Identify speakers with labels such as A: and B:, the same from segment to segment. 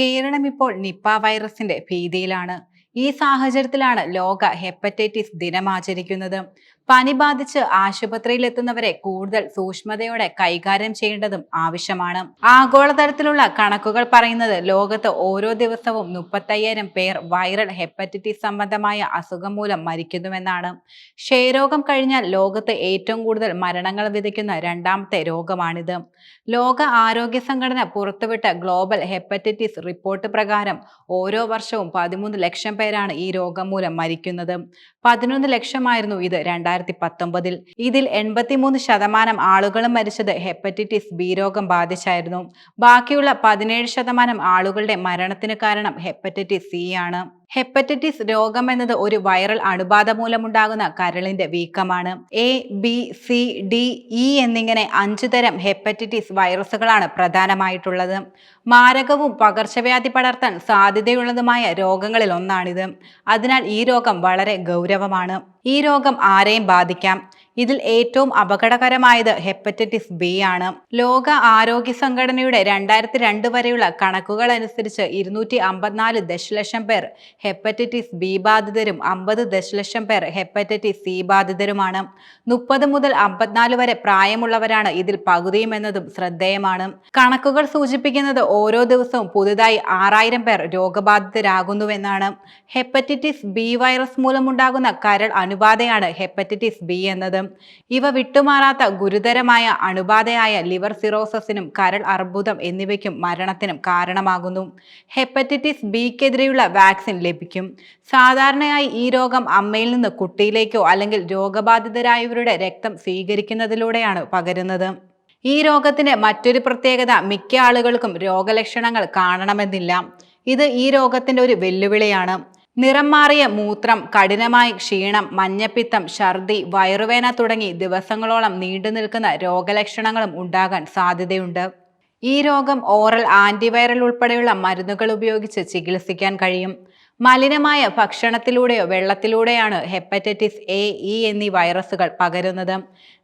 A: കേരളം ഇപ്പോൾ നിപ്പ വൈറസിന്റെ ഭീതിയിലാണ്. ഈ സാഹചര്യത്തിലാണ് ലോക ഹെപ്പറ്റൈറ്റിസ് ദിനം ആചരിക്കുന്നത്. പനി ബാധിച്ച് ആശുപത്രിയിലെത്തുന്നവരെ കൂടുതൽ സൂക്ഷ്മതയോടെ കൈകാര്യം ചെയ്യേണ്ടതും ആവശ്യമാണ്. ആഗോളതലത്തിലുള്ള കണക്കുകൾ പറയുന്നത് ലോകത്ത് ഓരോ ദിവസവും മുപ്പത്തയ്യായിരം പേർ വൈറൽ ഹെപ്പറ്റൈറ്റിസ് സംബന്ധമായ അസുഖം മൂലം മരിക്കുന്നുവെന്നാണ്. ക്ഷയരോഗം കഴിഞ്ഞാൽ ലോകത്ത് ഏറ്റവും കൂടുതൽ മരണങ്ങൾ വിധിക്കുന്ന രണ്ടാമത്തെ രോഗമാണിത്. ലോക ആരോഗ്യ സംഘടന പുറത്തുവിട്ട ഗ്ലോബൽ ഹെപ്പറ്റൈറ്റിസ് റിപ്പോർട്ട് പ്രകാരം ഓരോ വർഷവും പതിമൂന്ന് ലക്ഷം പേരാണ് ഈ രോഗം മൂലം മരിക്കുന്നത്. പതിനൊന്ന് ലക്ഷമായിരുന്നു ഇത് രണ്ടായിരത്തി പത്തൊമ്പതിൽ ഇതിൽ എൺപത്തിമൂന്ന് ശതമാനം ആളുകളും മരിച്ചത് ഹെപ്പറ്റൈറ്റിസ് ബി രോഗം ബാധിച്ചായിരുന്നു. ബാക്കിയുള്ള പതിനേഴ് ശതമാനം ആളുകളുടെ മരണത്തിന് കാരണം ഹെപ്പറ്റൈറ്റിസ് സി ആണ്. ഹെപ്പറ്റൈറ്റിസ് രോഗം എന്നത് ഒരു വൈറൽ അണുബാധ മൂലമുണ്ടാകുന്ന കരളിന്റെ വീക്കമാണ്. A B C D E എന്നിങ്ങനെ അഞ്ചു തരം ഹെപ്പറ്റൈറ്റിസ് വൈറസുകളാണ് പ്രധാനമായിട്ടുള്ളത്. മാരകവും പകർച്ചവ്യാധി പടർത്താൻ സാധ്യതയുള്ളതുമായ രോഗങ്ങളിൽ ഒന്നാണിത്. അതിനാൽ ഈ രോഗം വളരെ ഗൗരവമാണ്. ഈ രോഗം ആരെയും ബാധിക്കാം. ഇതിൽ ഏറ്റവും അപകടകരമായത് ഹെപ്പറ്റൈറ്റിസ് ബി ആണ്. ലോക ആരോഗ്യ സംഘടനയുടെ രണ്ടായിരത്തി രണ്ട് വരെയുള്ള കണക്കുകൾ അനുസരിച്ച് ഇരുന്നൂറ്റി അമ്പത്തിനാല് ദശലക്ഷം പേർ ഹെപ്പറ്റൈറ്റിസ് ബി ബാധിതരും അമ്പത് ദശലക്ഷം പേർ ഹെപ്പറ്റൈറ്റിസ് സി ബാധിതരുമാണ്. മുപ്പത് മുതൽ അമ്പത്തിനാല് വരെ പ്രായമുള്ളവരാണ് ഇതിൽ പകുതിയും എന്നതും ശ്രദ്ധേയമാണ്. കണക്കുകൾ സൂചിപ്പിക്കുന്നത് ഓരോ ദിവസവും പുതുതായി ആറായിരം പേർ രോഗബാധിതരാകുന്നുവെന്നാണ്. ഹെപ്പറ്റൈറ്റിസ് ബി വൈറസ് മൂലമുണ്ടാകുന്ന കരൾ അണുബാധയാണ് ഹെപ്പറ്റൈറ്റിസ് ബി എന്നത്. ഇവ വിട്ടുമാറാത്ത ഗുരുതരമായ അണുബാധയായ ലിവർ സിറോസസിനും കരൾ അർബുദം എന്നിവയ്ക്കും മരണത്തിനും കാരണമാകുന്നു. ഹെപ്പറ്റൈറ്റിസ് ബിക്കെതിരെയുള്ള വാക്സിൻ ലഭിക്കും. സാധാരണയായി ഈ രോഗം അമ്മയിൽ നിന്ന് കുട്ടിയിലേക്കോ അല്ലെങ്കിൽ രോഗബാധിതരായവരുടെ രക്തം സ്വീകരിക്കുന്നതിലൂടെയാണ് പകരുന്നത്. ഈ രോഗത്തിന്റെ മറ്റൊരു പ്രത്യേകത മിക്ക ആളുകൾക്കും രോഗലക്ഷണങ്ങൾ കാണണമെന്നില്ല. ഇത് ഈ രോഗത്തിന്റെ ഒരു വെല്ലുവിളിയാണ്. നിറം മാറിയ മൂത്രം കഠിനമായി ക്ഷീണം മഞ്ഞപ്പിത്തം ഛർദി വയറുവേന തുടങ്ങി ദിവസങ്ങളോളം നീണ്ടു നിൽക്കുന്ന രോഗലക്ഷണങ്ങളും ഉണ്ടാകാൻ സാധ്യതയുണ്ട്. ഈ രോഗം ഓറൽ ആന്റിവൈറൽ ഉൾപ്പെടെയുള്ള മരുന്നുകൾ ഉപയോഗിച്ച് ചികിത്സിക്കാൻ കഴിയും. മലിനമായ ഭക്ഷണത്തിലൂടെയോ വെള്ളത്തിലൂടെയാണ് ഹെപ്പറ്റൈറ്റിസ് എ ഇ എന്നീ വൈറസുകൾ പകരുന്നത്.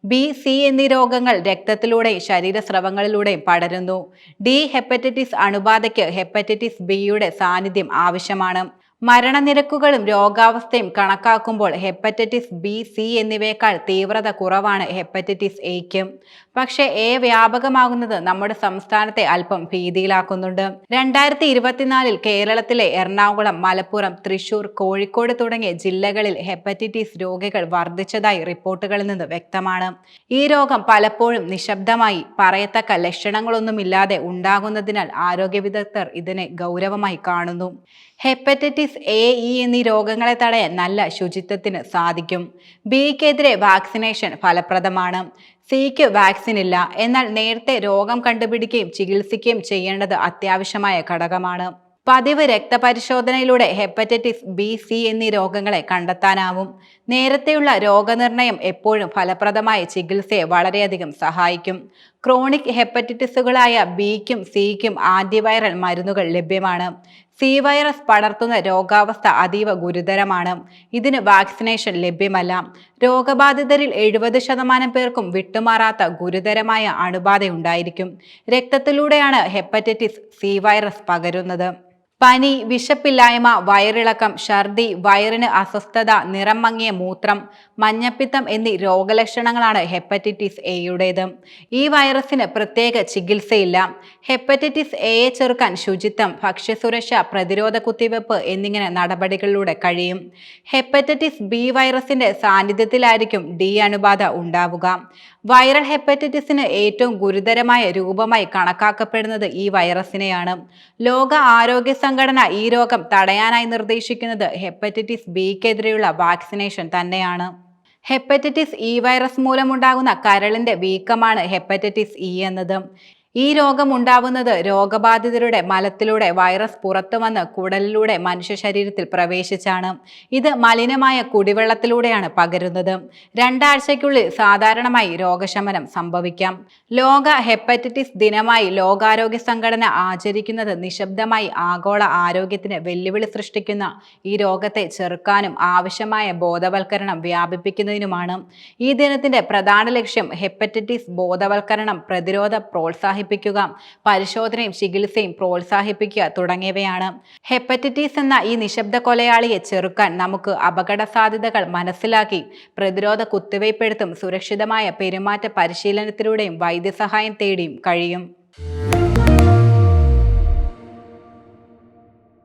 A: ബി സി എന്നീ രോഗങ്ങൾ രക്തത്തിലൂടെയും ശരീരസ്രവങ്ങളിലൂടെയും പടരുന്നു. ഡി ഹെപ്പറ്റൈറ്റിസ് അണുബാധയ്ക്ക് ഹെപ്പറ്റൈറ്റിസ് ബിയുടെ സാന്നിധ്യം ആവശ്യമാണ്. മരണനിരക്കുകളും രോഗാവസ്ഥയും കണക്കാക്കുമ്പോൾ ഹെപ്പറ്റൈറ്റിസ് ബി സി എന്നിവയേക്കാൾ തീവ്രത കുറവാണ് ഹെപ്പറ്റൈറ്റിസ് എയ്ക്കും. പക്ഷേ എ വ്യാപകമാകുന്നത് നമ്മുടെ സംസ്ഥാനത്തെ അല്പം ഭീതിയിലാക്കുന്നുണ്ട്. രണ്ടായിരത്തി ഇരുപത്തിനാലിൽ കേരളത്തിലെ എറണാകുളം മലപ്പുറം തൃശൂർ കോഴിക്കോട് തുടങ്ങിയ ജില്ലകളിൽ ഹെപ്പറ്റൈറ്റിസ് രോഗികൾ വർദ്ധിച്ചതായി റിപ്പോർട്ടുകളിൽ നിന്ന് വ്യക്തമാണ്. ഈ രോഗം പലപ്പോഴും നിശബ്ദമായി പറയത്തക്ക ലക്ഷണങ്ങളൊന്നുമില്ലാതെ ഉണ്ടാകുന്നതിനാൽ ആരോഗ്യ വിദഗ്ധർ ഇതിനെ ഗൗരവമായി കാണുന്നു. എ ഇ എന്നീ രോഗങ്ങളെ തടയാൻ നല്ല ശുചിത്വത്തിന് സാധിക്കും. ബിക്കെതിരെ വാക്സിനേഷൻ ഫലപ്രദമാണ്. സിക്ക് വാക്സിൻ ഇല്ല. എന്നാൽ നേരത്തെ രോഗം കണ്ടുപിടിക്കുകയും ചികിത്സിക്കുകയും ചെയ്യേണ്ടത് അത്യാവശ്യമായ ഘടകമാണ്. പതിവ് രക്തപരിശോധനയിലൂടെ ഹെപ്പറ്റൈറ്റിസ് ബി സി എന്നീ രോഗങ്ങളെ കണ്ടെത്താനാവും. നേരത്തെയുള്ള രോഗനിർണയം എപ്പോഴും ഫലപ്രദമായ ചികിത്സയെ വളരെയധികം സഹായിക്കും. ക്രോണിക് ഹെപ്പറ്റൈറ്റിസുകളായ ബിക്കും സിക്കും ആന്റിവൈറൽ മരുന്നുകൾ ലഭ്യമാണ്. സി വൈറസ് പടർത്തുന്ന രോഗാവസ്ഥ അതീവ ഗുരുതരമാണ്. ഇതിന് വാക്സിനേഷൻ ലഭ്യമല്ല. രോഗബാധിതരിൽ എഴുപത് ശതമാനം പേർക്കും വിട്ടുമാറാത്ത ഗുരുതരമായ അണുബാധയുണ്ടായിരിക്കും. രക്തത്തിലൂടെയാണ് ഹെപ്പറ്റൈറ്റിസ് സി വൈറസ് പകരുന്നത്. പനി വിശപ്പില്ലായ്മ വയറിളക്കം ഛർദി വയറിന് അസ്വസ്ഥത നിറം മങ്ങിയ മൂത്രം മഞ്ഞപ്പിത്തം എന്നീ രോഗലക്ഷണങ്ങളാണ് ഹെപ്പറ്റൈറ്റിസ് എയുടേത് ഈ വൈറസിന് പ്രത്യേക ചികിത്സയില്ല. ഹെപ്പറ്റൈറ്റിസ് എയെ ചെറുക്കാൻ ശുചിത്വം ഭക്ഷ്യസുരക്ഷ പ്രതിരോധ കുത്തിവെപ്പ് എന്നിങ്ങനെ നടപടികളിലൂടെ കഴിയും. ഹെപ്പറ്റൈറ്റിസ് ബി വൈറസിന്റെ സാന്നിധ്യത്തിലായിരിക്കും ഡി അണുബാധ ഉണ്ടാവുക. വൈറൽ ഹെപ്പറ്റൈറ്റിസിന് ഏറ്റവും ഗുരുതരമായ രൂപമായി കണക്കാക്കപ്പെടുന്നത് ഈ വൈറസിനെയാണ്. ലോക ആരോഗ്യ സംഘടന ഈ രോഗം തടയാനായി നിർദ്ദേശിക്കുന്നത് ഹെപ്പറ്റൈറ്റിസ് ബിക്കെതിരെയുള്ള വാക്സിനേഷൻ തന്നെയാണ്. ഹെപ്പറ്റൈറ്റിസ് ഇ വൈറസ് മൂലമുണ്ടാകുന്ന കരളിന്റെ വീക്കമാണ് ഹെപ്പറ്റൈറ്റിസ് ഇ എന്നത്. ഈ രോഗം ഉണ്ടാവുന്നത് രോഗബാധിതരുടെ മലത്തിലൂടെ വൈറസ് പുറത്തു വന്ന് കുടലിലൂടെ മനുഷ്യ ശരീരത്തിൽ പ്രവേശിച്ചാണ്. ഇത് മലിനമായ കുടിവെള്ളത്തിലൂടെയാണ് പകരുന്നത്. രണ്ടാഴ്ചയ്ക്കുള്ളിൽ സാധാരണമായി രോഗശമനം സംഭവിക്കാം. ലോക ഹെപ്പറ്റൈറ്റിസ് ദിനമായി ലോകാരോഗ്യ സംഘടന ആചരിക്കുന്നത് നിശബ്ദമായി ആഗോള ആരോഗ്യത്തിന് വെല്ലുവിളി സൃഷ്ടിക്കുന്ന ഈ രോഗത്തെ ചെറുക്കാനും ആവശ്യമായ ബോധവൽക്കരണം വ്യാപിപ്പിക്കുന്നതിനുമാണ്. ഈ ദിനത്തിന്റെ പ്രധാന ലക്ഷ്യം ഹെപ്പറ്റൈറ്റിസ് ബോധവൽക്കരണം പ്രതിരോധ പ്രോത്സാഹിപ്പിക്കുക പ്രോത്സാഹിപ്പിക്കുക പരിശോധനയും ചികിത്സയും പ്രോത്സാഹിപ്പിക്കുക തുടങ്ങിയവയാണ്. ഹെപ്പറ്റൈറ്റിസ് എന്ന ഈ നിശബ്ദ കൊലയാളിയെ ചെറുക്കാൻ നമുക്ക് അപകട സാധ്യതകൾ മനസ്സിലാക്കി പ്രതിരോധ കുത്തിവയ്പ്പെടുത്തും സുരക്ഷിതമായ പെരുമാറ്റ പരിശീലനത്തിലൂടെയും വൈദ്യസഹായം തേടിയും കഴിയും.